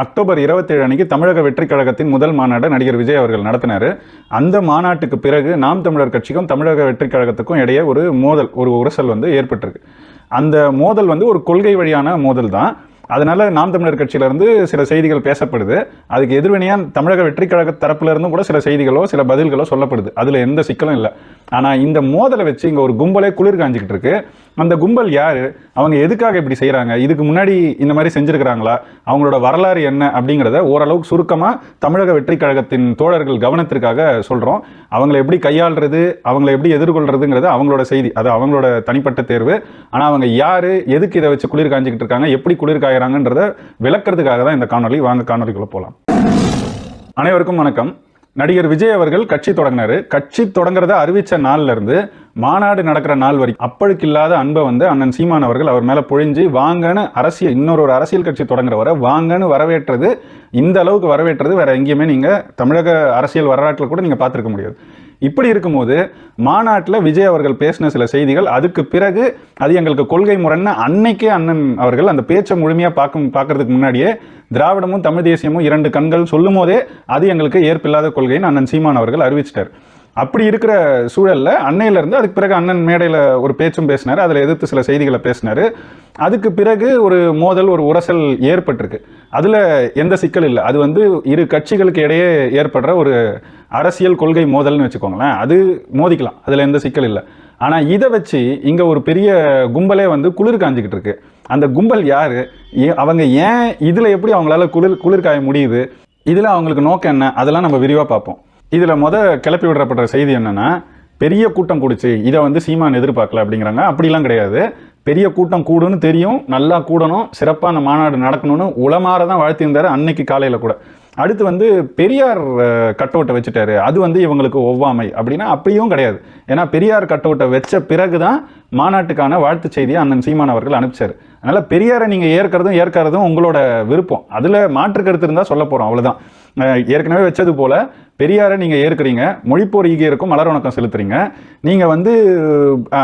October இருபத்தேழு அன்னைக்கு தமிழக வெற்றி கழகத்தின் முதல் மாநாடு நடிகர் விஜய் அவர்கள் நடத்தினார். அந்த மாநாட்டுக்கு பிறகு நாம் தமிழர் கட்சிக்கும் தமிழக வெற்றி கழகத்துக்கும் இடையே ஒரு மோதல் ஒரு உரசல் வந்து ஏற்பட்டிருக்கு. அந்த மோதல் வந்து ஒரு கொள்கை வழியான மோதல் தான். அதனால் நாம் தமிழர் கட்சியிலேருந்து சில செய்திகள் பேசப்படுது. அதுக்கு எதிர்வினையாக தமிழக வெற்றி கழக தரப்புல இருந்தும் கூட சில செய்திகளோ சில பதில்களோ சொல்லப்படுது. அதில் எந்த சிக்கலும் இல்லை. ஆனால் இந்த மோதலை வச்சு இங்கே ஒரு கும்பலே குளிர் காஞ்சிக்கிட்டு இருக்கு. அந்த கும்பல் யார்? அவங்க எதுக்காக இப்படி செய்கிறாங்க இதுக்கு முன்னாடி இந்த மாதிரி செஞ்சுருக்கிறாங்களா? அவங்களோட வரலாறு என்ன அப்படிங்கிறத ஓரளவுக்கு சுருக்கமாக தமிழக வெற்றி கழகத்தின் தோழர்கள் கவனத்திற்காக சொல்கிறோம் அவங்களை எப்படி கையாளுறது அவங்களை எப்படி எதிர்கொள்கிறதுங்கிறது அவங்களோட செய்தி. அது அவங்களோட தனிப்பட்ட தேர்வு. ஆனால் அவங்க யார் எதுக்கு இதை வச்சு குளிர் காஞ்சிக்கிட்டு இருக்காங்க எப்படி குளிர் காய்கிறாங்கன்றத விளக்குறதுக்காக தான் இந்த காணொலி வாங்க காணொலிக்குள்ளே போகலாம் அனைவருக்கும் வணக்கம். நடிகர் விஜய் அவர்கள் கட்சி தொடங்கினாரு. கட்சி தொடங்குறத அறிவித்த நாள்ல இருந்து மாநாடு நடக்கிற நாள் வரைக்கும் அப்பழுக்கு இல்லாத அன்பை வந்து அண்ணன் சீமான் அவர்கள் அவர் மேலே பொழிஞ்சு வாங்கன்னு அரசியல் இன்னொரு ஒரு அரசியல் கட்சி தொடங்குறவரை வாங்கன்னு வரவேற்றது இந்த அளவுக்கு வரவேற்றது வேற எங்கேயுமே நீங்க தமிழக அரசியல் வரலாற்றில் கூட நீங்க பார்த்துருக்க முடியாது. இப்படி இருக்கும்போது மாநாட்டில் விஜய் அவர்கள் பேசின சில செய்திகள் அதுக்கு பிறகு அது எங்களுக்கு கொள்கை முரண்னு அன்னைக்கே அண்ணன் அவர்கள் அந்த பேச்சை முழுமையாக பார்க்கும் பார்க்கறதுக்கு முன்னாடியே திராவிடமும் தமிழ் தேசியமும் இரண்டு கண்கள் சொல்லும் போதே அது எங்களுக்கு ஏற்பில்லாத கொள்கைன்னு அண்ணன் சீமான் அவர்கள் அறிவிச்சிட்டார். அப்படி இருக்கிற சூழலில் அன்னையிலேருந்து அதுக்கு பிறகு அண்ணன் மேடையில் ஒரு பேச்சும் பேசினார் அதில் எதிர்த்து சில செய்திகளை பேசினார். அதுக்கு பிறகு ஒரு மோதல் ஒரு உரசல் ஏற்பட்டிருக்கு. அதில் எந்த சிக்கல் இல்லை. அது வந்து இரு கட்சிகளுக்கு இடையே ஏற்படுற ஒரு அரசியல் கொள்கை மோதல்னு வச்சுக்கோங்களேன் அது மோதிக்கலாம். அதில் எந்த சிக்கல் இல்லை. ஆனால் இதை வச்சு இங்கே ஒரு பெரிய கும்பலே வந்து குளிர் காஞ்சிக்கிட்டு இருக்கு. அந்த கும்பல் யார்? ஏ- அவங்க ஏன் இதில் எப்படி அவங்களால குளிர் குளிர் காய முடியுது? இதில் அவங்களுக்கு நோக்கம் என்ன? அதெல்லாம் நம்ம விரிவாக பார்ப்போம். இதில் மொதல் கிளப்பி விடப்படுற செய்தி என்னென்னா பெரிய கூட்டம் கூடுச்சு இதை வந்து சீமான் எதிர்பார்க்கல அப்படிங்கிறாங்க. அப்படிலாம் கிடையாது. பெரிய கூட்டம் கூடுன்னு தெரியும் நல்லா கூடணும் சிறப்பான மாநாடு நடக்கணும்னு உளமாற தான் வாழ்த்தியிருந்தார் அன்னைக்கு காலையில் கூட. அடுத்து வந்து பெரியார் கட் அவுட்டை வச்சுட்டாரு. அது வந்து இவங்களுக்கு ஒவ்வாமை. அப்படின்னா அப்படியும் கிடையாது. ஏன்னா பெரியார் கட் அவுட்டை வச்ச பிறகு தான் மாநாட்டுக்கான வாழ்த்து செய்தியை அண்ணன் சீமான் அவர்கள் அனுப்பிச்சார். அதனால் பெரியாரை நீங்கள் ஏற்கிறதும் ஏற்கிறதும் உங்களோட விருப்பம். அதில் மாற்று கருத்து இருந்தால் சொல்ல போகிறோம் அவ்வளோதான் ஏற்கனவே வச்சது போல் பெரியாரை நீங்கள் ஏற்கிறீங்க. மொழிப்போர் ஈகியருக்கும் மலர் வணக்கம் செலுத்துறீங்க. நீங்கள் வந்து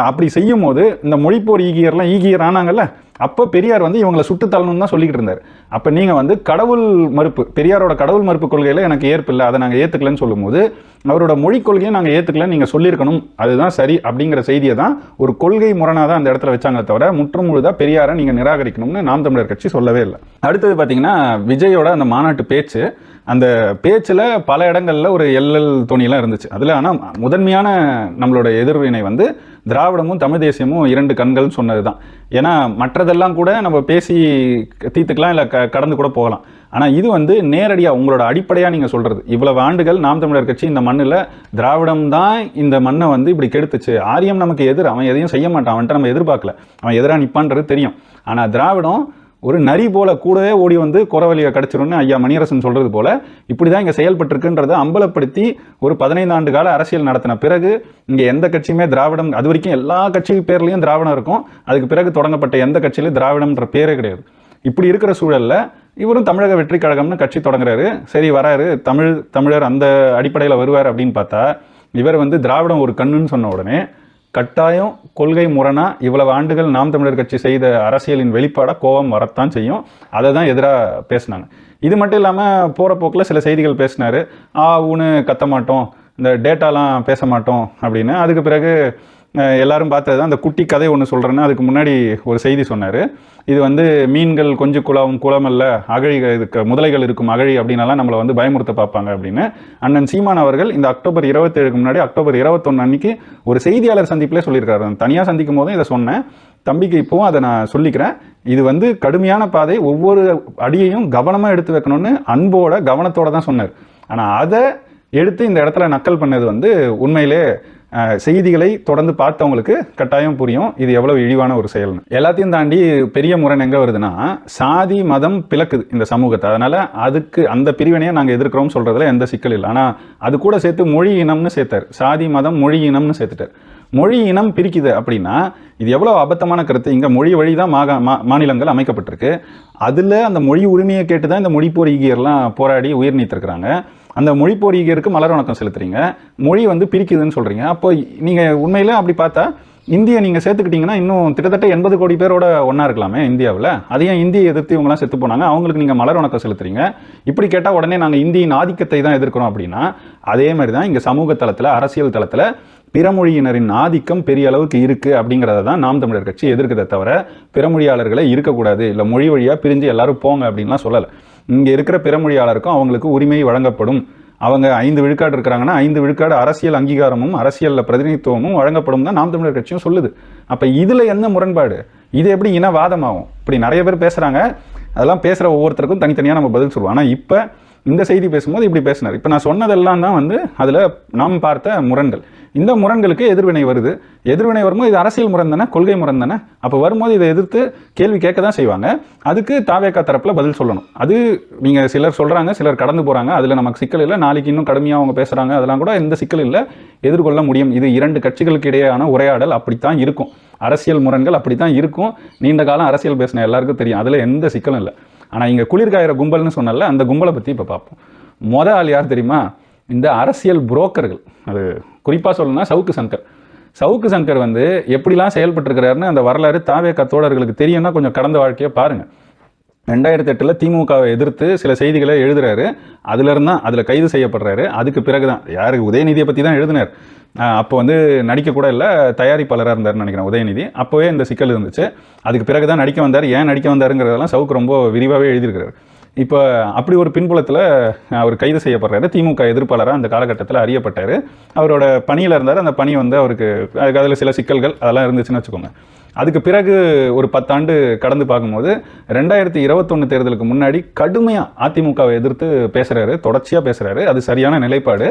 அப்படி செய்யும் போது இந்த மொழிப்போர் ஈகியர்லாம் ஈகியர் ஆனாங்கல்ல அப்போ பெரியார் வந்து இவங்களை சுட்டு தள்ளணும்னு தான் சொல்லிக்கிட்டு இருந்தார். அப்போ நீங்கள் வந்து கடவுள் மறுப்பு பெரியாரோட கடவுள் மறுப்பு கொள்கையில் எனக்கு ஏற்பில்லை அதை நாங்கள் ஏற்றுக்கலன்னு சொல்லும்போது அவரோட மொழிக் கொள்கையை நாங்கள் ஏற்றுக்கலன்னு நீங்கள் சொல்லியிருக்கணும். அதுதான் சரி அப்படிங்கிற செய்தியை தான் ஒரு கொள்கை முரணாக தான் அந்த இடத்துல வச்சாங்களே தவிர முற்றுமுழுதாக பெரியாரை நீங்கள் நிராகரிக்கணும்னு நாம் தமிழர் கட்சி சொல்லவே இல்லை. அடுத்தது பார்த்தீங்கன்னா விஜயோட அந்த மாநாட்டு பேச்சு அந்த பேச்சில் பல இடங்களில் ஒரு எல்எல் துணியெல்லாம் இருந்துச்சு. அதில் ஆனால் முதன்மையான நம்மளோட எதிர்வினை வந்து திராவிடமும் தமிழ் தேசியமும் இரண்டு கண்கள்னு சொன்னது தான் ஏன்னா மற்றதெல்லாம் கூட நம்ம பேசி தீர்த்துக்கலாம் இல்லை க கடந்து கூட போகலாம். ஆனால் இது வந்து நேரடியாக உங்களோட அடிப்படையாக நீங்கள் சொல்கிறது இவ்வளவு ஆண்டுகள் நாம் தமிழர் கட்சி இந்த மண்ணில் திராவிடம் தான் இந்த மண்ணை வந்து இப்படி கெடுத்துச்சு. ஆரியம் நமக்கு எதிர். அவன் எதையும் செய்ய மாட்டான். அவன்கிட்ட நம்ம எதிர்பார்க்கல. அவன் எதிராக நிற்பான்றது தெரியும். ஆனால் திராவிடம் ஒரு நரி போல கூடவே ஓடி வந்து குறவழியை கடிச்சிரும்னு ஐயா மணியரசன் சொல்றது போல இப்படி தான் இங்கே செயல்பட்டிருக்குன்றதை அம்பலப்படுத்தி ஒரு பதினைந்து ஆண்டு கால அரசியல் நடத்தின பிறகு இங்கே எந்த கட்சியுமே திராவிடம் அது வரைக்கும் எல்லா கட்சி பேர்லையும் திராவிடம் இருக்கும். அதுக்கு பிறகு தொடங்கப்பட்ட எந்த கட்சியிலையும் திராவிடம்ன்ற பேரே கிடையாது. இப்படி இருக்கிற சூழலில் இவரும் தமிழக வெற்றி கழகம்னு கட்சி தொடங்குறாரு. சரி வராரு. தமிழ் தமிழர் அந்த அடிப்படையில் வருவார் அப்படின்னு பார்த்தா இவர் வந்து திராவிடம் ஒரு கண்ணுன்னு சொன்ன உடனே கட்டாயம் கொள்கை முரணா இவ்வளவு ஆண்டுகள் நாம் தமிழர் கட்சி செய்த அரசியலின் வெளிப்பாடாக கோபம் வரத்தான் செய்யும். அதை தான் எதிராக பேசினாங்க. இது மட்டும் இல்லாமல் போகிற போக்கில் சில செய்திகள் பேசினார். ஆ ஊன்னு கத்த மாட்டோம் இந்த டேட்டாலாம் பேச மாட்டோம் அப்படின்னு. அதுக்கு பிறகு எல்லாரும் பார்த்தது தான் அந்த குட்டி கதை ஒன்று சொல்கிறேன்னு அதுக்கு முன்னாடி ஒரு செய்தி சொன்னார். இது வந்து மீன்கள் கொஞ்சம் குளம் குளமல்ல அகழி இதுக்கு முதலைகள் இருக்கும் அகழி அப்படின்னாலாம் நம்மளை வந்து பயமுறுத்த பார்ப்பாங்க அப்படின்னு. அண்ணன் சீமான் அவர்கள் இந்த அக்டோபர் இருபத்தேழுக்கு முன்னாடி அக்டோபர் இருபத்தொன்று அன்னைக்கு ஒரு செய்தியாளர் சந்திப்பிலே சொல்லியிருக்காரு. தனியாக சந்திக்கும் போதும் இதை சொன்னேன். தம்பிக்கு இப்போவும் அதை நான் சொல்லிக்கிறேன். இது வந்து கடுமையான பாதை. ஒவ்வொரு அடியையும் கவனமாக எடுத்து வைக்கணும்னு அன்போட கவனத்தோட தான் சொன்னார். ஆனால் அதை எடுத்து இந்த இடத்துல நக்கல் பண்ணது வந்து உண்மையிலே செய்திகளை தொடர்ந்து பார்த்தவங்களுக்கு கட்டாயம் புரியும். இது எவ்வளவு இழிவான ஒரு செயல்னு. எல்லாத்தையும் தாண்டி பெரிய முரண் எங்கே வருதுன்னா சாதி மதம் பிளக்குது இந்த சமூகத்தை. அதனால் அதுக்கு அந்த பிரிவினையை நாங்கள் எதிர்க்கிறோம் சொல்கிறதுல எந்த சிக்கல் இல்லை. ஆனால் அது கூட சேர்த்து மொழி இனம்னு சேர்த்தார். சாதி மதம் மொழி இனம்னு சேர்த்துட்டார். மொழி இனம் பிரிக்குது அப்படின்னா இது எவ்வளோ அபத்தமான கருத்து. இங்கே மொழி வழி தான் மா- மாநிலங்கள் அமைக்கப்பட்டிருக்கு. அதில் அந்த மொழி உரிமையை கேட்டு தான் இந்த மொழிப்போர் ஈகியர்லாம் போராடி உயிர் நீத்திருக்கிறாங்க. அந்த மொழி ஈகியருக்கு மலர் வணக்கம் செலுத்துறீங்க. மொழி வந்து பிரிக்குதுன்னு சொல்கிறீங்க அப்போ நீங்கள் உண்மையில் அப்படி பார்த்தா இந்தியை நீங்கள் சேர்த்துக்கிட்டிங்கன்னா இன்னும் கிட்டத்தட்ட எண்பது கோடி பேரோட ஒன்றா இருக்கலாமே இந்தியாவில். அதையும் இந்தியை எதிர்த்து இவங்களாம் செத்து போனாங்க? அவங்களுக்கு நீங்கள் மலர் வணக்கம் செலுத்துறீங்க. இப்படி கேட்டால் உடனே நாங்கள் இந்தியின் ஆதிக்கத்தை தான் எதிர்க்கிறோம் அப்படின்னா அதே மாதிரி தான் இங்கே சமூக தளத்தில் அரசியல் தளத்தில் பிறமொழியினரின் ஆதிக்கம் பெரிய அளவுக்கு இருக்குது அப்படிங்கிறத தான் நாம் தமிழர் கட்சி எதிர்க்கிறத தவிர பிறமொழியாளர்களை இருக்கக்கூடாது. இல்லை மொழி வழியாக பிரிஞ்சு எல்லாரும் போங்க அப்படின்லாம் சொல்லலை. இங்கே இருக்கிற பிறமொழியாளருக்கும் அவங்களுக்கு உரிமை வழங்கப்படும். அவங்க ஐந்து விழுக்காடு இருக்கிறாங்கன்னா ஐந்து விழுக்காடு அரசியல் அங்கீகாரமும் அரசியலில் பிரதிநிதித்துவமும் வழங்கப்படும் தான் நாம் தமிழர் கட்சியும் சொல்லுது. அப்போ இதில் என்ன முரண்பாடு? இது எப்படி இனவாதமாகும்? இப்படி நிறைய பேர் பேசுகிறாங்க அதெல்லாம் பேசுகிற ஒவ்வொருத்தருக்கும் தனித்தனியாக நம்ம பதில் சொல்லுவோம். ஆனால் இப்போ இந்த செய்தி பேசும்போது இப்படி பேசினார். இப்போ நான் சொன்னதெல்லாம் தான் வந்து அதில் நாம் பார்த்த முரண்கள். இந்த முரண்களுக்கு எதிர்வினை வருது. எதிர்வினை வரும்போது இது அரசியல் முரண் தானே? கொள்கை முரண் தானே? அப்போ வரும்போது இதை எதிர்த்து கேள்வி கேட்க தான் செய்வாங்க. அதுக்கு தாவேக்கா தரப்பில் பதில் சொல்லணும். அது நீங்கள் சிலர் சொல்கிறாங்க சிலர் கடந்து போகிறாங்க அதில் நமக்கு சிக்கல் இல்லை. நாளைக்கு இன்னும் கடுமையாக அவங்க பேசுகிறாங்க அதெல்லாம் கூட எந்த சிக்கல் இல்லை. எதிர்கொள்ள முடியும். இது இரண்டு கட்சிகளுக்கு இடையேயான உரையாடல் அப்படித்தான் இருக்கும். அரசியல் முரண்கள் அப்படித்தான் இருக்கும். நீண்ட காலம் அரசியல் பேசின எல்லாருக்கும் தெரியும். அதில் எந்த சிக்கலும் இல்லை. ஆனால் இங்கே குளிர்காயிற கும்பல்னு சொன்னல அந்த கும்பலை பற்றி இப்போ பார்ப்போம். மொதல் ஆள் யார் தெரியுமா? இந்த அரசியல் புரோக்கர்கள். அது குறிப்பாக சொல்லணும்னா சவுக்கு சங்கர். சவுக்கு சங்கர் வந்து எப்படிலாம் செயல்பட்டுருக்கிறாருன்னு அந்த வரலாறு தாவேக்கா தோழர்களுக்கு தெரியும்னா கொஞ்சம் கடந்த வாழ்க்கையை பாருங்கள் ரெண்டாயிரத்தி எட்டில் திமுகவை எதிர்த்து சில செய்திகளை எழுதுறாரு. அதுலேருந்து தான் அதில் கைது செய்யப்படுறாரு. அதுக்கு பிறகு தான் யாருக்கு உதயநிதியை பற்றி தான் எழுதினார். அப்போ வந்து நடிக்க கூட இல்லை தயாரிப்பாளராக இருந்தார்னு நினைக்கிறேன் உதயநிதி. அப்போவே இந்த சிக்கல் இருந்துச்சு. அதுக்கு பிறகு தான் நடிக்க வந்தார். ஏன் நடிக்க வந்தாருங்கிறதெல்லாம் சவுக்கு ரொம்ப விரிவாகவே எழுதியிருக்கிறார். இப்போ அப்படி ஒரு பின்புலத்தில் அவர் கைது செய்யப்படுறாரு. திமுக எதிர்ப்பாளராக அந்த காலகட்டத்தில் அறியப்பட்டார். அவரோட பணியில் இருந்தார். அந்த பணி வந்து அவருக்கு அதுக்கு அதில் சில சிக்கல்கள் அதெல்லாம் இருந்துச்சுன்னு வச்சுக்கோங்க. அதுக்கு பிறகு ஒரு பத்தாண்டு கடந்து பார்க்கும்போது ரெண்டாயிரத்தி இருபத்தொன்று தேர்தலுக்கு முன்னாடி கடுமையாக அதிமுகவை எதிர்த்து பேசுகிறாரு தொடர்ச்சியாக பேசுகிறாரு அது சரியான நிலைப்பாடு.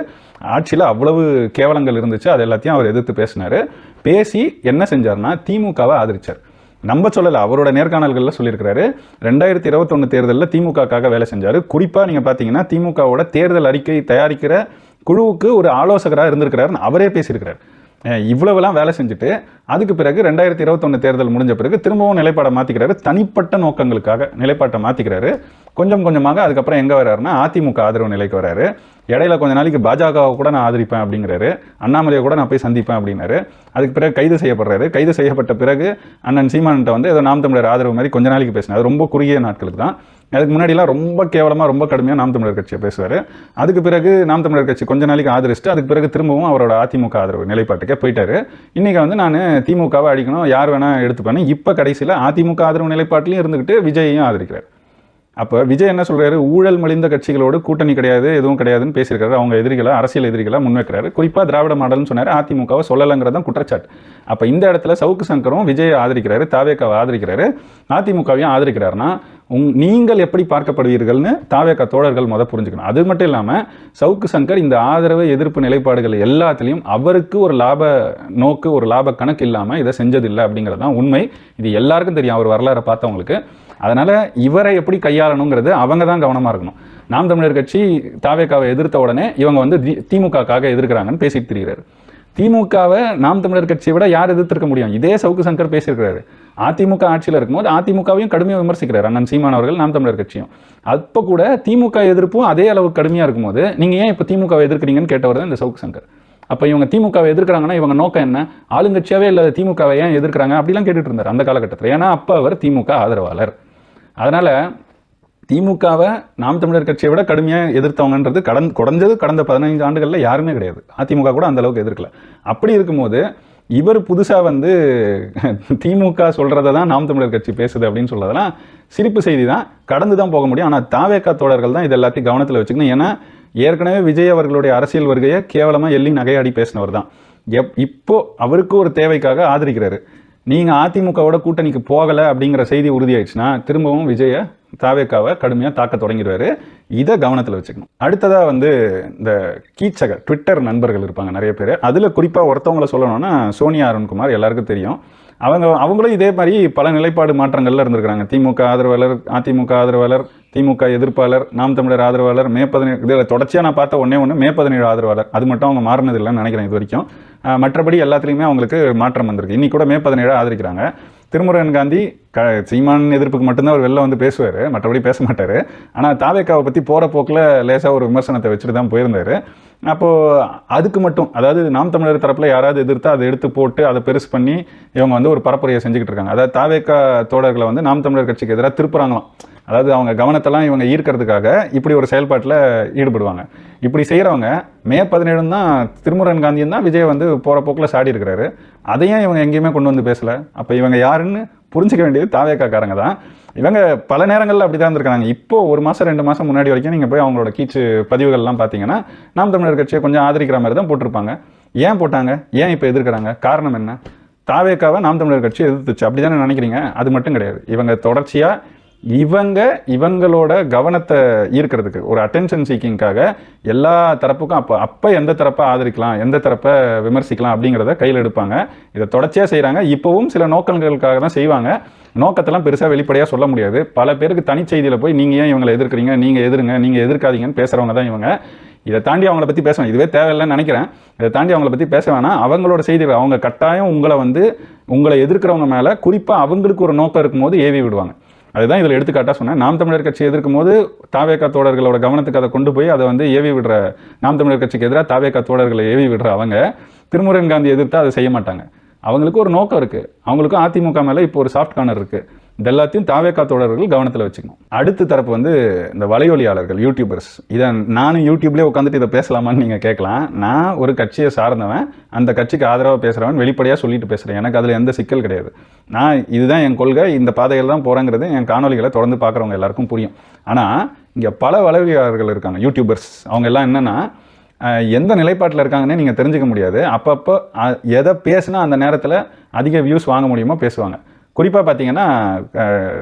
ஆட்சியில் அவ்வளவு கேவலங்கள் இருந்துச்சு அது எல்லாத்தையும் அவர் எதிர்த்து பேசினார். பேசி என்ன செஞ்சார்னா திமுகவை ஆதரித்தார் நம்ம சொல்லலை அவரோட நேர்காணல்களில் சொல்லியிருக்கிறாரு. ரெண்டாயிரத்தி இருபத்தொன்று தேர்தலில் திமுகக்காக வேலை செஞ்சார். குறிப்பாக நீங்கள் பார்த்தீங்கன்னா திமுகவோட தேர்தல் அறிக்கை தயாரிக்கிற குழுவுக்கு ஒரு ஆலோசகராக இருந்திருக்கிறாருன்னு அவரே பேசியிருக்கிறார். இவ்வளவுலாம் வேலை செஞ்சுட்டு அதுக்கு பிறகு ரெண்டாயிரத்தி இருபத்தொன்று தேர்தல் முடிஞ்ச பிறகு திரும்பவும் நிலைப்பாடை மாற்றிக்கிறாரு தனிப்பட்ட நோக்கங்களுக்காக நிலைப்பாட்டை மாற்றிக்கிறாரு கொஞ்சம் கொஞ்சமாக அதுக்கப்புறம் எங்கே வர்றாருன்னா அதிமுக ஆதரவு நிலைக்கு வராரு இடையில கொஞ்ச நாளைக்கு பாஜகவை கூட நான் ஆதரிப்பேன் அப்படிங்கிறாரு. அண்ணாமலையை கூட நான் போய் சந்திப்பேன் அப்படின்னாரு. அதுக்கு பிறகு கைது செய்யப்படுறாரு. கைது செய்யப்பட்ட பிறகு அண்ணன் சீமான்கிட்ட வந்து ஏதோ நாம் தமிழர் ஆதரவு மாதிரி கொஞ்ச நாளைக்கு பேசினார். ரொம்ப குறுகிய நாட்களுக்கு தான். அதுக்கு முன்னாடிலாம் ரொம்ப கேவலமாக ரொம்ப கடுமையாக நாம் தமிழர் கட்சியை பேசுவார். அதுக்கு பிறகு நாம் தமிழர் கட்சி கொஞ்ச நாளைக்கு ஆதரிச்சுட்டு அதுக்கு பிறகு திரும்பவும் அவரோட அதிமுக ஆதரவு நிலைப்பாட்டுக்கே போயிட்டார். இன்றைக்கி வந்து நான் திமுகவை அடிக்கணும் யார் வேணால் எடுத்துப்பேன்னு இப்போ கடைசியில் அதிமுக ஆதரவு நிலைப்பாட்டிலையும் இருந்துக்கிட்டு விஜயையும் ஆதரிக்கிறார். அப்போ விஜய் என்ன சொல்கிறாரு ஊழல் மலிந்த கட்சிகளோடு கூட்டணி கிடையாது எதுவும் கிடையாதுன்னு பேசியிருக்காரு. அவங்க எதிரிகளை அரசியல் எதிரிகளை முன்வைக்கிறாரு. குறிப்பாக திராவிட மாடல்னு சொன்னார் அதிமுகவை சொல்லலைங்கிறதான் குற்றச்சாட்டு. அப்போ இந்த இடத்துல சவுக்கு சங்கரும் விஜயை ஆதரிக்கிறாரு தாவேக்காவை ஆதரிக்கிறாரு. அதிமுகவையும் ஆதரிக்கிறாருன்னா உங் நீங்கள் எப்படி பார்க்கப்படுவீர்கள்னு தாவேக்கா தோழர்கள் முத புரிஞ்சுக்கணும். அது மட்டும் இல்லாமல் சவுக்கு சங்கர் இந்த ஆதரவு எதிர்ப்பு நிலைப்பாடுகள் எல்லாத்துலேயும் அவருக்கு ஒரு லாப நோக்கு ஒரு லாப கணக்கு இல்லாமல் இதை செஞ்சதில்லை அப்படிங்கிறது தான் உண்மை. இது எல்லாருக்கும் தெரியும். அவர் வரலாறை பார்த்தவங்களுக்கு. அதனால் இவரை எப்படி கையாளணுங்கிறது அவங்க தான் கவனமாக இருக்கணும். நாம் தமிழர் கட்சி தாவேக்காவை எதிர்த்த உடனே இவங்க வந்து தி- திமுகக்காக எதிர்க்கிறாங்கன்னு பேசிட்டு திரிகிறாரு. திமுகவை நாம் தமிழர் கட்சியை விட யார் எதிர்த்திருக்க முடியும்? இதே சவுக்கு சங்கர் பேசியிருக்கிறாரு. அதிமுக ஆட்சியில் இருக்கும்போது அதிமுகவையும் கடுமையாக விமர்சிக்கிறார். அண்ணன் சீமான் அவர்கள் நாம் தமிழர் கட்சியும். அப்போ கூட திமுக எதிர்ப்பும் அதே அளவுக்கு கடுமையாக இருக்கும்போது நீங்கள் ஏன் இப்போ திமுகவை எதிர்க்கிறீங்கன்னு கேட்டவர் தான் இந்த சவுக்கு சங்கர். அப்போ இவங்க திமுகவை எதிர்க்கிறாங்கன்னா இவங்க நோக்கம் என்ன? ஆளுங்கட்சியாவே இல்லாத திமுகவை ஏன் எதிர்க்கிறாங்க? அப்படிலாம் கேட்டுட்டு இருந்தார் அந்த காலகட்டத்தில். ஏன்னா அப்போ அவர் திமுக ஆதரவாளர். அதனால் திமுகவை நாம் தமிழர் கட்சியை விட கடுமையாக எதிர்த்தவங்கன்றது கடந்த குறைஞ்சது கடந்த பதினைஞ்சு ஆண்டுகளில் யாருமே கிடையாது. அதிமுக கூட அந்தளவுக்கு எதிர்க்கல. அப்படி இருக்கும்போது இவர் புதுசாக வந்து திமுக சொல்கிறத தான் நாம் தமிழர் கட்சி பேசுது அப்படின்னு சொல்கிறதெல்லாம் சிரிப்பு செய்தி தான். கடந்து தான் போக முடியும். ஆனால் தாவேக்கா தோழர்கள் தான் இது எல்லாத்தையும் கவனத்தில் வச்சுக்கணும். ஏன்னா ஏற்கனவே விஜய் அவர்களுடைய அரசியல் வருகையை கேவலமாக எள்ளி நகையாடி பேசினவர் தான். எப் இப்போ அவருக்கு ஒரு தேவைக்காக ஆதரிக்கிறாரு. நீங்கள் அதிமுகவோட கூட்டணிக்கு போகலை அப்படிங்கிற செய்தி உறுதியாயிடுச்சுன்னா திரும்பவும் விஜயை தாவேக்காவை கடுமையாக தாக்க தொடங்கிடுவாரு. இதை கவனத்தில் வச்சுக்கணும். அடுத்ததாக வந்து இந்த கீச்சக ட்விட்டர் நண்பர்கள் இருப்பாங்க நிறைய பேர். அதில் குறிப்பாக ஒருத்தவங்களை சொல்லணும்னா சோனியா அருண்குமார் எல்லாருக்கும் தெரியும். அவங்க அவங்களும் இதே மாதிரி பல நிலைப்பாடு மாற்றங்களில் இருந்திருக்கிறாங்க. திமுக ஆதரவாளர் அதிமுக ஆதரவாளர் திமுக எதிர்ப்பாளர் நாம் தமிழர் ஆதரவாளர் மே பதினேழு இதில் தொடர்ச்சியாக நான் பார்த்த ஒன்றே ஒன்று மே பதினேழு ஆதரவாளர். அது மட்டும் அவங்க மாறினதில்லைன்னு நினைக்கிறேன் இது வரைக்கும். மற்றபடி எல்லாத்துலேயுமே அவங்களுக்கு மாற்றம் வந்திருக்கு. இன்னைக்கு கூட மே பதினேழு ஆதரிக்கிறாங்க. திருமுருகன் காந்தி க சீமான் எதிர்ப்புக்கு மட்டும்தான் அவர் வெளில வந்து பேசுவார். மற்றபடி பேச மாட்டார். ஆனால் தாவேக்காவை பற்றி போகிற போக்கில் லேசாக ஒரு விமர்சனத்தை வச்சுட்டு தான் போயிருந்தார். அப்போது அதுக்கு மட்டும் அதாவது நாம் தமிழர் தரப்பில் யாராவது எதிர்த்து அதை எடுத்து போட்டு அதை பெருசு பண்ணி இவங்க வந்து ஒரு பரப்புரையை செஞ்சுக்கிட்டு இருக்காங்க. அதாவது தாவேக்கா தோழர்களை வந்து நாம் தமிழர் கட்சிக்கு எதிராக திருப்புறாங்களாம். அதாவது அவங்க கவனத்தெல்லாம் இவங்க ஈர்க்கிறதுக்காக இப்படி ஒரு செயல்பாட்டில் ஈடுபடுவாங்க. இப்படி செய்கிறவங்க மே பதினேழு தான் திருமுருகன் காந்தியும் தான் விஜய் வந்து போகிற போக்கில் சாடி இருக்கிறாரு. அதையும் இவங்க எங்கேயுமே கொண்டு வந்து பேசலை. அப்போ இவங்க யாருன்னு புரிஞ்சிக்க வேண்டியது தாவேக்காக்காரங்க தான். இவங்க பல நேரங்களில் அப்படி தான் இருந்திருக்காங்க. இப்போ ஒரு மாதம் ரெண்டு மாதம் முன்னாடி வரைக்கும் நீங்கள் போய் அவங்களோட கீச்சு பதிவுகள்லாம் பார்த்தீங்கன்னா நாம் தமிழர் கட்சியை கொஞ்சம் ஆதரிக்கிற மாதிரி தான் போட்டிருப்பாங்க. ஏன் போட்டாங்க? ஏன் இப்போ எதிர்க்கிறாங்க? காரணம் என்ன? தாவேக்காவை நாம் தமிழர் கட்சி எதிர்த்துச்சு. அப்படி தானே நினைக்கிறீங்க? அது மட்டும் கிடையாது. இவங்க தொடர்ச்சியாக இவங்க இவங்களோட கவனத்தை ஈர்க்கிறதுக்கு ஒரு அட்டென்ஷன் சீக்கிங்காக எல்லா தரப்புக்கும் அப்போ அப்போ எந்த தரப்பை ஆதரிக்கலாம் எந்த தரப்பை விமர்சிக்கலாம் அப்படிங்கிறத கையில் எடுப்பாங்க. இதை தொடர்ச்சியாக செய்கிறாங்க இப்போவும் சில நோக்கங்களுக்காக தான் செய்வாங்க. நோக்கத்தெல்லாம் பெருசாக வெளிப்படையாக சொல்ல முடியாது. பல பேருக்கு தனிச்செய்தியில் போய் நீங்கள் ஏன் இவங்களை எதிர்க்கிறீங்க? நீங்கள் எதிருங்க. நீங்கள் எதிர்க்காதீங்கன்னு பேசுகிறவங்க தான் இவங்க. இதை தாண்டி அவங்கள பற்றி பேசணும் இதுவே தேவையில்லைன்னு நினைக்கிறேன். இதை தாண்டி அவங்கள பற்றி பேச வேணாம். அவங்களோட செய்திகள் அவங்க கட்டாயம் உங்களை வந்து உங்களை எதிர்க்கிறவங்க மேலே குறிப்பாக அவங்களுக்கு ஒரு நோக்கம் இருக்கும்போது ஏவி விடுவாங்க. அதுதான் இதில் எடுத்துக்காட்டாக சொன்னேன். நாம் தமிழர் கட்சி எதிர்க்கும் போது தாவேக்கா தோழர்களோட கவனத்துக்கு அதை கொண்டு போய் அதை வந்து ஏவி விடுற நாம் தமிழர் கட்சிக்கு எதிராக தாவேக்கா தோழர்களை ஏவி விடுற அவங்க திருமுருகன் காந்தி எதிர்த்து அதை செய்ய மாட்டாங்க. அவங்களுக்கு ஒரு நோக்கம் இருக்குது அவங்களுக்கும் அதிமுக மேலே இப்போ ஒரு சாஃப்ட் கார்னர் இருக்குது இது எல்லாத்தையும் தாவேக்கா தோழர்கள் கவனத்தில் வச்சுக்கணும். அடுத்த தரப்பு வந்து இந்த வலையொலியாளர்கள் யூடியூபர்ஸ் இதை நானும் யூடியூப்லேயே உட்காந்துட்டு இதை பேசலாமான்னு நீங்கள் கேட்கலாம். நான் ஒரு கட்சியை சார்ந்தவன் அந்த கட்சிக்கு ஆதரவாக பேசுகிறவன் வெளிப்படையாக சொல்லிட்டு பேசுகிறேன் எனக்கு அதில் எந்த சிக்கல் கிடையாது. நான் இதுதான் என் கொள்கை இந்த பாதையில் தான் போகிறேங்கிறது என் காணொலிகளை தொடர்ந்து பார்க்குறவங்க எல்லாருக்கும் புரியும். ஆனால் இங்கே பல வளவியாளர்கள் இருக்காங்க யூடியூபர்ஸ் அவங்க எல்லாம் என்னென்னா எந்த நிலைப்பாட்டில் இருக்காங்கன்னே நீங்கள் தெரிஞ்சுக்க முடியாது. அப்பப்போ எதை பேசினா அந்த நேரத்தில் அதிக வியூஸ் வாங்க முடியுமோ பேசுவாங்க. குறிப்பாக பார்த்தீங்கன்னா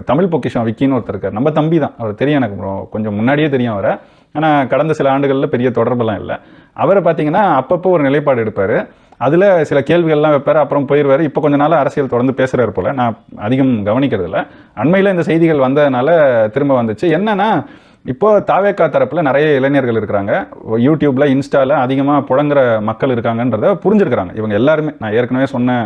தமிழ் பொக்கிஷம் விக்கின்னு ஒருத்தர் இருக்கார். நம்ம தம்பி தான். அவர் தெரியும் எனக்கு கொஞ்சம் முன்னாடியே தெரியும் அவரை. ஆனால் கடந்த சில ஆண்டுகளில் பெரிய தொடர்பெல்லாம் இல்லை. அவரை பார்த்தீங்கன்னா அப்பப்போ ஒரு நிலைப்பாடு எடுப்பார். அதில் சில கேள்விகள்லாம் வைப்பார் அப்புறம் போயிடுவார் இப்போ கொஞ்ச நாள் அரசியல் தொடர்ந்து பேசுகிறாரு போல். நான் அதிகம் கவனிக்கிறதில்ல. அண்மையில் இந்த செய்திகள் வந்ததுனால திரும்ப வந்துச்சு. என்னென்னா இப்போ தாவேக்கா தரப்பில் நிறைய இளைஞர்கள் இருக்கிறாங்க. யூடியூப்பில் இன்ஸ்டாவில் அதிகமாக புழங்குற மக்கள் இருக்காங்கன்றத புரிஞ்சுருக்கிறாங்க. இவங்க எல்லாருமே நான் ஏற்கனவே சொன்ன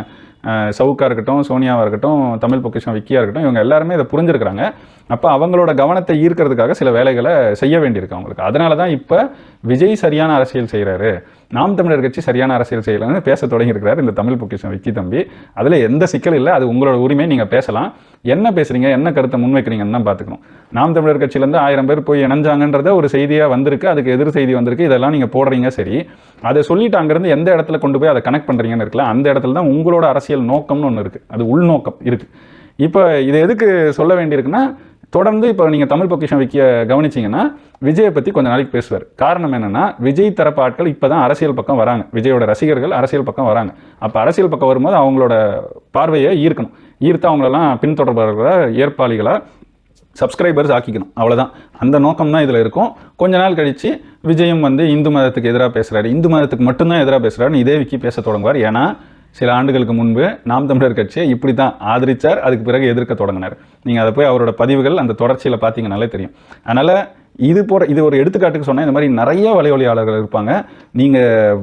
சவுக்கா இருக்கட்டும் சோனியாவாக இருக்கட்டும் தமிழ் பொக்கிஷம் விக்கியாக இருக்கட்டும் இவங்க எல்லாருமே இதை புரிஞ்சிருக்கிறாங்க. அப்போ அவங்களோட கவனத்தை ஈர்க்கிறதுக்காக சில வேலைகளை செய்ய வேண்டியிருக்கு அவங்களுக்கு. அதனால தான் இப்போ விஜய் சரியான அரசியல் செய்கிறாரு நாம் தமிழர் கட்சி சரியான அரசியல் செய்யலன்னு பேச தொடங்கியிருக்கிறார் இந்த தமிழ் பொக்கிஷன் விக்கி தம்பி. அதில் எந்த சிக்கல் இல்லை அது உங்களோட உரிமை நீங்கள் பேசலாம். என்ன பேசுறீங்க என்ன கருத்தை முன்வைக்கிறீங்கன்னு தான் பார்த்துக்கணும். நாம் தமிழர் கட்சியிலேருந்து ஆயிரம் பேர் போய் இணைஞ்சாங்கன்றத ஒரு செய்தியாக வந்திருக்கு அதுக்கு எதிர் செய்தி வந்திருக்கு இதெல்லாம் நீங்கள் போடுறீங்க சரி. அதை சொல்லிட்டு அங்கேருந்து எந்த இடத்துல கொண்டு போய் அதை கனெக்ட் பண்ணுறீங்கன்னு இருக்கலாம் அந்த இடத்துல தான் உங்களோட அரசியல் நோக்கம்னு ஒன்று இருக்குது அது உள்நோக்கம் இருக்குது இப்போ இது எதுக்கு சொல்ல வேண்டியிருக்குன்னா தொடர்ந்து இப்போ நீங்கள் தமிழ் பொக்கிஷம் வைக்க கவனிச்சிங்கன்னா விஜயை பற்றி கொஞ்ச நாளைக்கு பேசுவார். காரணம் என்னென்னா விஜய் தரப்பு ஆட்கள் இப்போ தான் அரசியல் பக்கம் வராங்க. விஜயோட ரசிகர்கள் அரசியல் பக்கம் வராங்க. அப்போ அரசியல் பக்கம் வரும்போது அவங்களோட பார்வையை ஈர்க்கணும். ஈர்த்து அவங்களெல்லாம் பின்தொடர்பவர்களாக ஏற்பாளிகளாக சப்ஸ்கிரைபர்ஸ் ஆக்கிக்கணும். அவ்வளோதான் அந்த நோக்கம் தான் இதில் இருக்கும். கொஞ்ச நாள் கழித்து விஜயம் வந்து இந்து மதத்துக்கு எதிராக பேசுகிறாரு இந்து மதத்துக்கு மட்டும்தான் எதிராக பேசுகிறாருன்னு இதே விக்கி பேச தொடங்குவார். ஏன்னா சில ஆண்டுகளுக்கு முன்பு நாம் தமிழர் கட்சியை இப்படி தான் ஆதரித்தார் அதுக்கு பிறகு எதிர்க்க தொடங்கினார். நீங்கள் அதை போய் அவரோட பதிவுகள் அந்த தொடர்ச்சியில் பார்த்தீங்கனாலே தெரியும். அதனால் இது போகிற இது ஒரு எடுத்துக்காட்டுக்கு சொன்னேன் இந்த மாதிரி நிறைய வலைவலியாளர்கள் இருப்பாங்க. நீங்கள்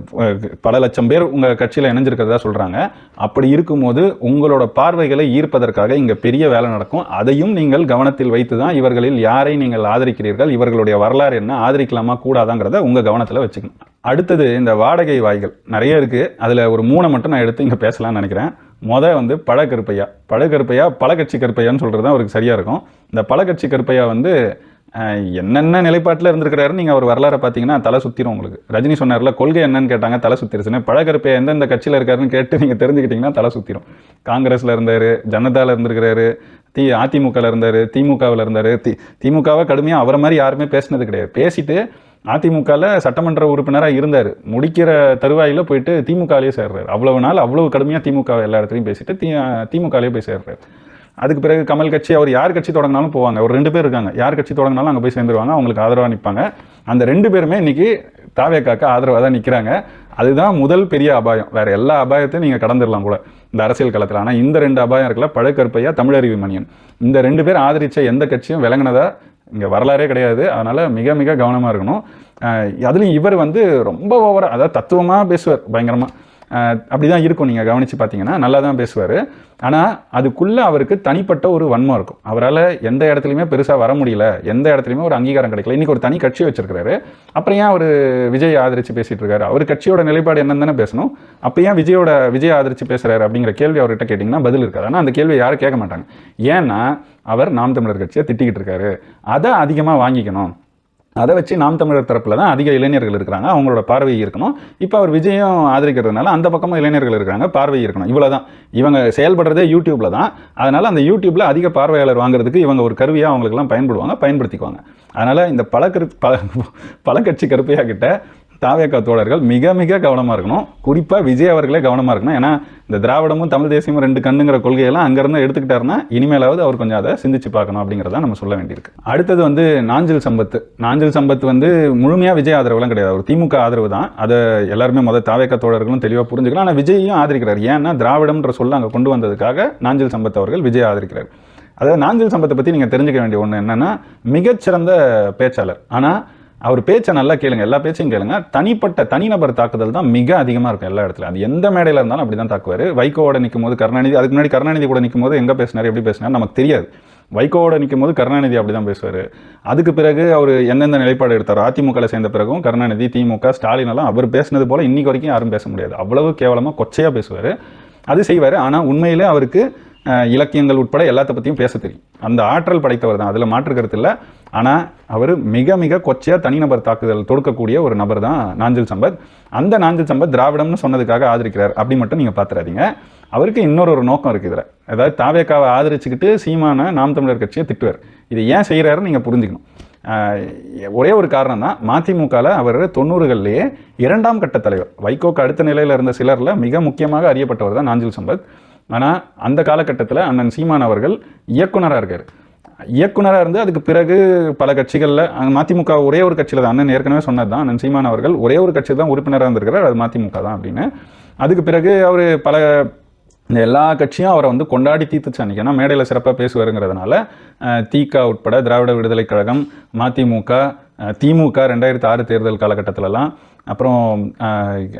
பல லட்சம் பேர் உங்கள் கட்சியில் இணைஞ்சிருக்கிறதா சொல்கிறாங்க அப்படி இருக்கும்போது உங்களோட பார்வைகளை ஈர்ப்பதற்காக இங்கே பெரிய வேலை நடக்கும். அதையும் நீங்கள் கவனத்தில் வைத்து தான் இவர்களில் யாரை நீங்கள் ஆதரிக்கிறீர்கள் இவர்களுடைய வரலாறு என்ன ஆதரிக்கலாமா கூடாதாங்கிறத உங்கள் கவனத்தில் வச்சுக்கணும். அடுத்தது இந்த வாடகை வாய்கள். நிறைய இருக்குது அதில் ஒரு மூணை மட்டும் நான் எடுத்து இங்கே பேசலாம்னு நினைக்கிறேன். மொதல் வந்து பழக்கருப்பையா. பழக்கருப்பையா பழக்கட்சி கருப்பையான்னு சொல்கிறது தான் அவருக்கு சரியாக இருக்கும். இந்த பழக்கட்சி கருப்பையா வந்து என்னென்ன நிலைப்பாட்டில் இருந்திருக்கிறாரு நீங்கள் அவர் வரலாறு பார்த்தீங்கன்னா தலை சுற்றிரும் உங்களுக்கு. ரஜினி சொன்னார்ல கொள்கை என்னன்னு கேட்டாங்க தலை சுற்றிருச்சுன்னு பழகருப்பை எந்தெந்த கட்சியில் இருக்காருன்னு கேட்டு நீங்கள் தெரிஞ்சுக்கிட்டிங்கன்னா தலை சுற்றிரும் காங்கிரஸில் இருந்தார் ஜனதாவில் இருந்திருக்கிறாரு தி அதிமுகவில் இருந்தார் திமுகவில் இருந்தார். தி திமுகவை கடுமையாக அவரை மாதிரி யாருமே பேசினது கிடையாது. பேசிட்டு அதிமுகவில் சட்டமன்ற உறுப்பினராக இருந்தார். முடிக்கிற தருவாயில் போயிட்டு திமுகலேயே சேர்றாரு. அவ்வளவு நாள் அவ்வளவு கடுமையாக திமுக எல்லா இடத்துலையும் பேசிட்டு தி திமுகலேயே போய் சேர்றாரு. அதுக்கு பிறகு கமல் கட்சி அவர் யார் கட்சி தொடங்கினாலும் போவாங்க. ஒரு ரெண்டு பேர் இருக்காங்க. யார் கட்சி தொடங்கினாலும் அங்கே போய் சேர்ந்துருவாங்க. அவங்களுக்கு ஆதரவாக நிற்பாங்க அந்த ரெண்டு பேருமே இன்னைக்கு தாவேக்காக்க ஆதரவாக தான் நிற்கிறாங்க அதுதான் முதல் பெரிய அபாயம். வேறு எல்லா அபாயத்தையும் நீங்கள் கடந்துடலாம் கூட இந்த அரசியல் களத்தில். ஆனால் இந்த ரெண்டு அபாயம் இருக்கல பழக்கற்பையா தமிழறிவி மணியன். இந்த ரெண்டு பேர் ஆதரித்த எந்த கட்சியும் விளங்கினதா இங்கே வரலாறே கிடையாது. அதனால் மிக மிக கவனமாக இருக்கணும். அதுலேயும் இவர் வந்து ரொம்ப ஓவராக அதாவது தத்துவமாக பேசுவார் பயங்கரமாக அப்படி தான் இருக்கும் நீங்கள் கவனித்து பார்த்தீங்கன்னா நல்லா தான் பேசுவார். ஆனால் அதுக்குள்ளே அவருக்கு தனிப்பட்ட ஒரு வன்மம் இருக்கும். அவரால் எந்த இடத்துலையுமே பெருசாக வர முடியல. எந்த இடத்துலையுமே ஒரு அங்கீகாரம் கிடைக்கல. இன்றைக்கி ஒரு தனி கட்சி வச்சிருக்காரு அப்புறம் ஏன் அவர் விஜய் ஆதரித்து பேசிகிட்டு இருக்காரு? அவர் கட்சியோட நிலைப்பாடு என்னன்னு தானே பேசணும். அப்போ ஏன் விஜயோட விஜய் ஆதரித்து பேசுகிறாரு அப்படிங்கிற கேள்வி அவர்கிட்ட கேட்டிங்கன்னா பதில் இருக்காது. ஆனால் அந்த கேள்வியை யாரும் கேட்க மாட்டாங்க. ஏன்னா அவர் நாம் தமிழர் கட்சியை திட்டிக்கிட்டு இருக்காரு. அதை அதிகமாக வாங்கிக்கணும். அதை வச்சு நாம் தமிழர் தரப்பில் தான் அதிக இளைஞர்கள் இருக்கிறாங்க. அவங்களோட பார்வை இருக்கணும். இப்போ அவர் விஜயம் ஆதரிக்கிறதுனால அந்த பக்கமும் இளைஞர்கள் இருக்கிறாங்க. பார்வை இருக்கணும். இவ்வளோ தான் இவங்க செயல்படுறதே யூடியூப்பில் தான். அதனால் அந்த யூடியூப்பில் அதிக பார்வையாளர் வாங்குறதுக்கு இவங்க ஒரு கருவியாக அவங்களுக்குலாம் பயன்படுவாங்க பயன்படுத்திக்குவாங்க. அதனால் இந்த பல கரு பல பல கட்சி கருப்பையா கிட்ட தாவேக்கா தோழர்கள் மிக மிக கவனமாக இருக்கணும். குறிப்பாக விஜய் அவர்களே கவனமாக இருக்கணும். ஏன்னா இந்த திராவிடமும் தமிழ் தேசியமும் ரெண்டு கண்ணுங்கிற கொள்கையெல்லாம் அங்கேருந்து எடுத்துக்கிட்டாருன்னா இனிமேலாவது அவர் கொஞ்சம் அதை சிந்திச்சு பார்க்கணும் அப்படிங்கிறத நம்ம சொல்ல வேண்டியிருக்கு. அடுத்தது வந்து நாஞ்சில் சம்பத்து. நாஞ்சில் சம்பத் வந்து முழுமையாக விஜய் ஆதரவுலாம் கிடையாது. அவர் திமுக ஆதரவு தான். அதை எல்லாருமே முதல் தாவேக்கா தோழர்களும் தெளிவாக புரிஞ்சுக்கலாம் ஆனால் விஜயையும் ஆதரிக்கிறார். ஏன்னா திராவிடம்ன்ற சொல்ல அங்கே கொண்டு வந்ததுக்காக நாஞ்சில் சம்பத் அவர்கள் விஜய் ஆதரிக்கிறார். அதாவது நாஞ்சில் சம்பத்தை பற்றி நீங்கள் தெரிஞ்சுக்க வேண்டிய ஒன்று என்னென்னா மிகச்சிறந்த பேச்சாளர். ஆனால் அவர் பேச்சை நல்லா கேளுங்க எல்லா பேச்சையும் கேளுங்க. தனிப்பட்ட தனிநபர் தாக்குதல் தான் மிக அதிகமாக இருக்கும் எல்லா இடத்துல அது எந்த மேடையில் இருந்தாலும் அப்படி தான் தாக்குவார். வைகோவோட நிற்கும் போது கருணாநிதி அதுக்கு முன்னாடி கருணாநிதி கூட நிற்கும் போது எங்கே பேசினார் எப்படி பேசினார் நமக்கு தெரியாது. வைகோவோட நிற்கும் போது கருணாநிதி அப்படி தான் பேசுவார். அதுக்கு பிறகு அவர் எந்தெந்த நிலைப்பாடு எடுத்தார் அதிமுகவில் சேர்ந்த பிறகும் கருணாநிதி திமுக ஸ்டாலின் எல்லாம் அவர் பேசினது போல் இன்னைக்கு வரைக்கும் யாரும் பேச முடியாது. அவ்வளவு கேவலமாக கொச்சையாக பேசுவார். அது செய்வார். ஆனால் உண்மையிலே அவருக்கு இலக்கியங்கள் உட்பட எல்லாத்த பற்றியும் பேச தெரியும். அந்த ஆற்றல் படைத்தவர் தான். அதில் மாற்று கருத்து இல்லை. ஆனால் அவர் மிக மிக கொச்சையாக தனிநபர் தாக்குதல் தொடுக்கக்கூடிய ஒரு நபர் தான் நாஞ்சில் சம்பத். அந்த நாஞ்சில் சம்பத் திராவிடம்னு சொன்னதுக்காக ஆதரிக்கிறார். அப்படி மட்டும் நீங்கள் பார்த்துறாதீங்க அவருக்கு இன்னொரு ஒரு நோக்கம் இருக்குது இதில். அதாவது தாவேக்காவை ஆதரிச்சுக்கிட்டு சீமான நாம் தமிழர் கட்சியை திட்டுவார். இது ஏன் செய்கிறாருன்னு நீங்கள் புரிஞ்சுக்கணும். ஒரே ஒரு காரணம் தான். மதிமுகவில் அவர் தொண்ணூறுகள்லேயே இரண்டாம் கட்ட தலைவர். வைகோக்கு அடுத்த நிலையில் இருந்த சிலரில் மிக முக்கியமாக அறியப்பட்டவர் தான் நாஞ்சில் சம்பத். ஆனால் அந்த காலகட்டத்தில் அண்ணன் சீமான் அவர்கள் இயக்குனராக இருக்கார். இயக்குனராக இருந்து அதுக்கு பிறகு பல கட்சிகளில் மதிமுக ஒரே ஒரு கட்சியில் தான் அண்ணன் ஏற்கனவே சொன்னது தான் அண்ணன் சீமான் அவர்கள் ஒரே ஒரு கட்சி தான் உறுப்பினராக இருந்திருக்கிறார் அது மதிமுக தான் அப்படின்னு. அதுக்கு பிறகு அவர் பல இந்த எல்லா கட்சியும் அவரை வந்து கொண்டாடி தீர்த்துச்சு அன்றைக்கி ஏன்னா மேடையில் சிறப்பாக பேசுவாருங்கிறதுனால தீகா உட்பட திராவிட விடுதலைக் கழகம் மதிமுக திமுக ரெண்டாயிரத்தி ஆறு தேர்தல் காலகட்டத்திலலாம் அப்புறம்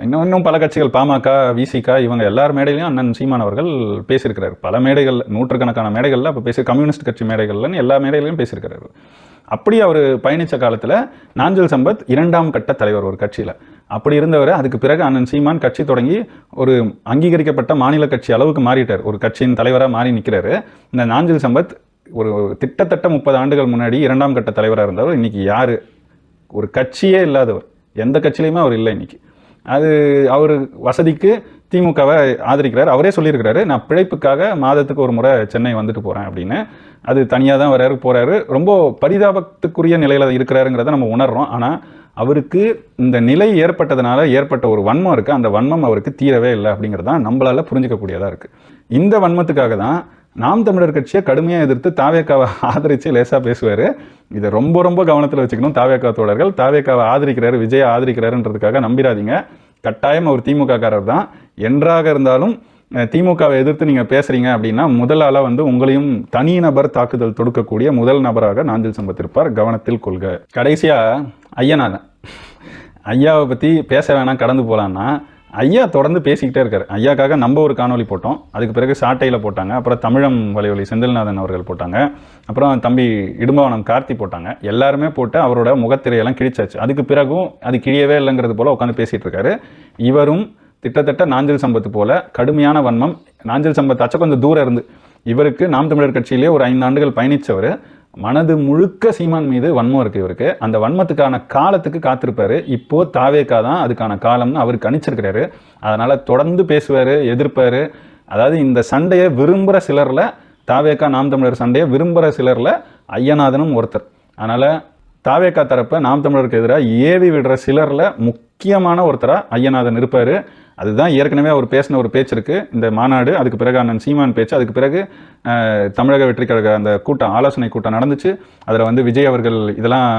இன்னும் இன்னும் பல கட்சிகள் பாமக விசிக இவங்க எல்லார் மேடையிலையும் அண்ணன் சீமான் அவர்கள் பேசியிருக்கிறார். பல மேடைகள் நூற்றுக்கணக்கான மேடைகளில் அப்போ பேசி கம்யூனிஸ்ட் கட்சி மேடைகள்லன்னு எல்லா மேடையிலையும் பேசியிருக்கிறார் அப்படி அவர் பயணித்த காலத்தில் நாஞ்சல் சம்பத் இரண்டாம் கட்ட தலைவர் ஒரு கட்சியில். அப்படி இருந்தவர் அதுக்கு பிறகு அண்ணன் சீமான் கட்சி தொடங்கி ஒரு அங்கீகரிக்கப்பட்ட மாநில கட்சி அளவுக்கு மாறிட்டார். ஒரு கட்சியின் தலைவராக மாறி நிற்கிறாரு இந்த நாஞ்சல் சம்பத் ஒரு திட்டத்தட்ட முப்பது ஆண்டுகள் முன்னாடி இரண்டாம் கட்ட தலைவராக இருந்தவர். இன்னைக்கு யார்? ஒரு கட்சியே இல்லாதவர். எந்த கட்சியிலையுமே அவர் இல்லை இன்னைக்கு. அது அவர் வசதிக்கு திமுகவை ஆதரிக்கிறார். அவரே சொல்லியிருக்கிறாரு நான் பிழைப்புக்காக மாதத்துக்கு ஒரு முறை சென்னை வந்துட்டு போகிறேன் அப்படின்னு. அது தனியாக தான் வராரு போகிறாரு ரொம்ப பரிதாபத்துக்குரிய நிலையில் இருக்கிறாருங்கிறத நம்ம உணர்றோம். ஆனால் அவருக்கு இந்த நிலை ஏற்பட்டதுனால ஏற்பட்ட ஒரு வன்மம் இருக்குது அந்த வன்மம் அவருக்கு தீரவே இல்லை அப்படிங்கிறது தான் நம்மளால் புரிஞ்சிக்கக்கூடியதாக இருக்குது இந்த வன்மத்துக்காக தான் நாம் தமிழர் கட்சியை கடுமையாக எதிர்த்து தாவேக்காவை ஆதரித்து லேசாக பேசுவார். இதை ரொம்ப ரொம்ப கவனத்தில் வச்சுக்கணும். தாவேக்கா தோழர்கள் தாவேக்காவை ஆதரிக்கிறாரு விஜயை ஆதரிக்கிறாருன்றதுக்காக நம்பிடாதீங்க கட்டாயம் அவர் திமுககாரர் தான். என்றாக இருந்தாலும் திமுகவை எதிர்த்து நீங்கள் பேசுகிறீங்க அப்படின்னா முதல் ஆளாக வந்து உங்களையும் தனி நபர் தாக்குதல் தொடுக்கக்கூடிய முதல் நபராக நாஞ்சில் சம்பத் இருப்பார் கவனத்தில் கொள்க. கடைசியாக ஐயனாதன் ஐயாவை பற்றி பேச வேணாம் கடந்து போகலான்னா ஐயா தொடர்ந்து பேசிக்கிட்டே இருக்காரு. ஐயாக்காக நம்ம ஒரு காணொளி போட்டோம். அதுக்கு பிறகு சாட்டையில் போட்டாங்க. அப்புறம் தமிழம் வலைவலி செந்தில்நாதன் அவர்கள் போட்டாங்க. அப்புறம் தம்பி இடும்பவனம் கார்த்தி போட்டாங்க. எல்லாருமே போட்டு அவரோட முகத்திரையெல்லாம் கிழிச்சாச்சு. அதுக்கு பிறகும் அது கிழியவே இல்லைங்கிறது போல் உட்காந்து பேசிகிட்டு இருக்காரு. இவரும் கிட்டத்தட்ட நாஞ்சல் சம்பத்து போல கடுமையான வன்மம். நாஞ்சல் சம்பத் அச்ச கொஞ்சம் தூரம் இருந்து. இவருக்கு நாம் தமிழர் கட்சியிலே ஒரு ஐந்து ஆண்டுகள் பயணித்தவர். மனது முழுக்க சீமான் மீது வன்மம் இருக்கு இவருக்கு. அந்த வன்மத்துக்கான காலத்துக்கு காத்திருப்பாரு. இப்போ தாவேக்கா தான் அதுக்கான காலம்னு அவர் கணிச்சிருக்கிறாரு. அதனால தொடர்ந்து பேசுவாரு எதிர்ப்பாரு. அதாவது இந்த சண்டையை விரும்புகிற சிலரில் தாவேக்கா நாம் தமிழர் சண்டையை விரும்புகிற சிலரில் ஐயநாதனும் ஒருத்தர். அதனால் தாவேக்கா தரப்பை நாம் தமிழருக்கு எதிராக ஏவி விடுற சிலரில் முக்கியமான ஒருத்தராக ஐயநாதன் இருப்பார். அதுதான் ஏற்கனவே அவர் பேசின ஒரு பேச்சு இருக்கு. இந்த மாநாடு அதுக்கு பிறகு அண்ணன் சீமான் பேச்சு அதுக்கு பிறகு தமிழக வெற்றி கழக அந்த கூட்டம் ஆலோசனை கூட்டம் நடந்துச்சு. அதில் வந்து விஜய் அவர்கள் இதெல்லாம்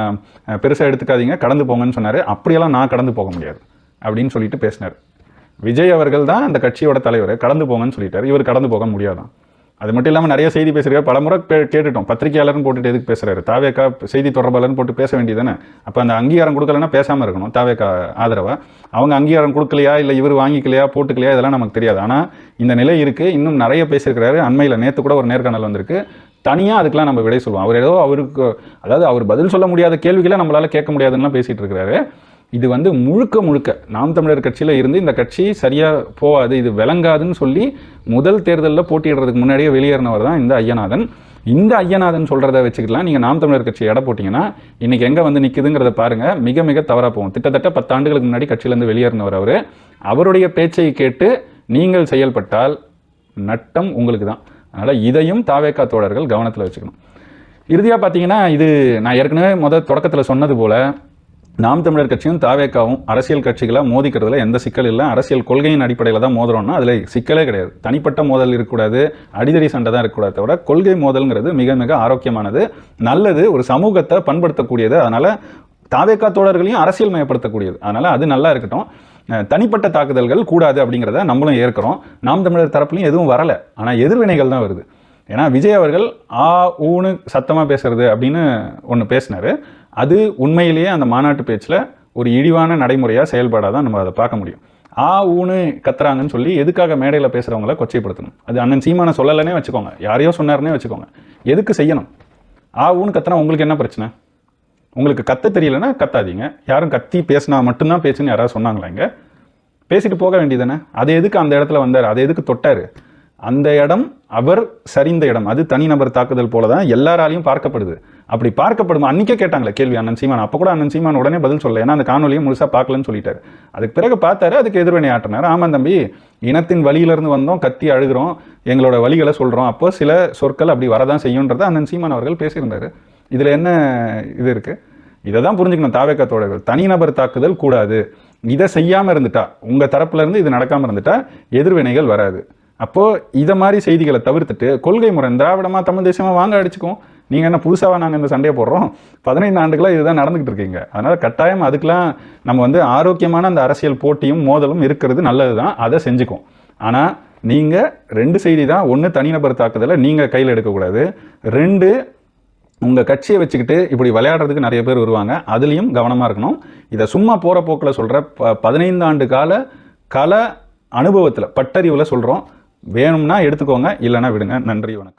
பெருசாக எடுத்துக்காதீங்க கடந்து போங்கன்னு சொன்னார். அப்படியெல்லாம் நான் கடந்து போக முடியாது அப்படின்னு சொல்லிட்டு பேசினார். விஜய் அவர்கள் தான் அந்த கட்சியோட தலைவர் கடந்து போங்கன்னு சொல்லிட்டார். இவர் கடந்து போக முடியாதான். அது மட்டும் இல்லாமல் நிறைய செய்தி பேசுகிறார் பல முறை கேட்டுட்டோம். பத்திரிகையாளர்னு போட்டுட்டு எதுக்கு பேசுகிறாரு தாவேக்கா செய்தி தொடர்பாளர்னு போட்டு பேச வேண்டியதானே அப்போ அந்த அங்கீகாரம் கொடுக்கலன்னா பேசாமல் இருக்கணும் தாவேக்கா ஆதரவாக அவங்க அங்கீகாரம் கொடுக்கலையா? இல்லை இவர் வாங்கிக்கலையா? போட்டுக்கலையா? இதெல்லாம் நமக்கு தெரியாது. ஆனால் இந்த நிலை இருக்குது இன்னும் நிறைய பேசியிருக்கிறாரு. அண்மையில் நேற்று கூட ஒரு நேர்காணல் வந்திருக்கு. தனியாக அதுக்கெல்லாம் நம்ம விடை சொல்லுவோம் அவர் ஏதோ அவருக்கு அதாவது அவர் பதில் சொல்ல முடியாத கேள்விகளை நம்மளால் கேட்க முடியாதுன்னா பேசிகிட்டு இருக்கிறாரு. இது வந்து முழுக்க முழுக்க நாம் தமிழர் கட்சியில் இருந்து இந்த கட்சி சரியாக போகாது இது விளங்காதுன்னு சொல்லி முதல் தேர்தலில் போட்டியிடுறதுக்கு முன்னாடியே வெளியேறினவர் தான் இந்த ஐயநாதன். இந்த ஐயநாதன் சொல்கிறத வச்சுக்கலாம் நீங்கள் நாம் தமிழர் கட்சி எடை போட்டிங்கன்னா இன்றைக்கி எங்கே வந்து நிற்குதுங்கிறத பாருங்கள் மிக மிக தவறாக போகும். கிட்டத்தட்ட பத்தாண்டுகளுக்கு முன்னாடி கட்சியிலேருந்து வெளியேறினவர் அவர். அவருடைய பேச்சை கேட்டு நீங்கள் செயல்பட்டால் நட்டம் உங்களுக்கு தான். அதனால் இதையும் தாவேக்கா தோழர்கள் கவனத்தில் வச்சுக்கணும். இறுதியாக பார்த்தீங்கன்னா இது நான் ஏற்கனவே முதல் தொடக்கத்தில் சொன்னது போல் நாம் தமிழர் கட்சியும் தாவேக்காவும் அரசியல் கட்சிகளாக மோதிக்கிறதுல எந்த சிக்கல் இல்லை. அரசியல் கொள்கையின் அடிப்படையில் தான் மோதுறோம்னா அதில் சிக்கலே கிடையாது. தனிப்பட்ட மோதல் இருக்கக்கூடாது அடிதடி சண்டை தான் இருக்கக்கூடாது தவிர கொள்கை மோதல்ங்கிறது மிக மிக ஆரோக்கியமானது நல்லது ஒரு சமூகத்தை பண்படுத்தக்கூடியது. அதனால் தாவேக்கா தோழர்களையும் அரசியல் மயப்படுத்தக்கூடியது அதனால் அது நல்லா இருக்கட்டும். தனிப்பட்ட தாக்குதல்கள் கூடாது அப்படிங்கிறத நம்மளும் ஏற்கிறோம். நாம் தமிழர் தரப்புலையும் எதுவும் வரலை. ஆனால் எதிர்வினைகள் தான் வருது. ஏன்னா விஜய் அவர்கள் ஆ ஊனு சத்தமாக பேசுறது அப்படின்னு ஒன்று பேசினார். அது உண்மையிலேயே அந்த மாநாட்டு பேச்சில் ஒரு இழிவான நடைமுறையாக செயல்பாடாக தான் நம்ம அதை பார்க்க முடியும். ஆ ஊனு கத்துறாங்கன்னு சொல்லி எதுக்காக மேடையில் பேசுகிறவங்கள கொச்சைப்படுத்தணும்? அது அண்ணன் சீமான சொல்லலைன்னே வச்சுக்கோங்க. யாரையோ சொன்னார்னே வச்சுக்கோங்க. எதுக்கு செய்யணும்? ஆ ஊனு கத்துனா உங்களுக்கு என்ன பிரச்சனை? உங்களுக்கு கத்த தெரியலன்னா கத்தாதீங்க. யாரும் கத்தி பேசினா மட்டும்தான் பேசுன்னு யாராவது சொன்னாங்களா இங்கே? பேசிட்டு போக வேண்டியதானே அது எதுக்கு அந்த இடத்துல வந்தார்? அதை எதுக்கு தொட்டார்? அந்த இடம் அவர் சரிந்த இடம். அது தனிநபர் தாக்குதல் போல தான் எல்லாராலையும் பார்க்கப்படுது. அப்படி பார்க்கப்படும். அன்றைக்கே கேட்டாங்களே கேள்வி அண்ணன் சீமான் அப்போ கூட அண்ணன் சீமான் உடனே பதில் சொல்லல. ஏன்னா அந்த காணொலியை முழுசாக பார்க்கலன்னு சொல்லிட்டாரு. அதுக்கு பிறகு பார்த்தாரு அதுக்கு எதிர்வினை ஆட்டினார் ஆமாம் தம்பி இனத்தின் வழியிலிருந்து வந்தோம் கத்தி அழுகிறோம் எங்களோட வழிகளை சொல்கிறோம் அப்போ சில சொற்கள் அப்படி வரதான் செய்யுன்றதை அண்ணன் சீமான் அவர்கள் பேசியிருந்தார். இதில் என்ன இது இருக்குது இதை தான் புரிஞ்சுக்கணும் தாவேக்கா தோழர்கள். தனிநபர் தாக்குதல் கூடாது. இதை செய்யாமல் இருந்துட்டா உங்கள் தரப்புலேருந்து இது நடக்காமல் இருந்துட்டா எதிர்வினைகள் வராது. அப்போது இதை மாதிரி செய்திகளை தவிர்த்துட்டு கொள்கை முறை திராவிடமாக தமிழ் தேசமாக வாங்க அடிச்சுக்கும் நீங்கள் என்ன புதுசாக நாங்கள் இந்த சண்டையை போடுறோம்? பதினைந்து ஆண்டுகளாக இதுதான் நடந்துகிட்டு இருக்கீங்க. அதனால் கட்டாயம் அதுக்கெலாம் நம்ம வந்து ஆரோக்கியமான அந்த அரசியல் போட்டியும் மோதலும் இருக்கிறது நல்லது தான் அதை செஞ்சுக்குவோம் ஆனால் நீங்கள் ரெண்டு செய்தி தான் ஒன்று தனிநபர் தாக்குதலை நீங்கள் கையில் எடுக்கக்கூடாது. ரெண்டு உங்கள் கட்சியை வச்சுக்கிட்டு இப்படி விளையாடுறதுக்கு நிறைய பேர் வருவாங்க. அதுலேயும் கவனமாக இருக்கணும். இதை சும்மா போகிற போக்கில் சொல்கிற ப பதினைந்து ஆண்டு கால கல அனுபவத்தில் பட்டறிவில் சொல்கிறோம் வேணும்னா எடுத்துக்கோங்க இல்லைன்னா விடுங்க. நன்றி வணக்கம்.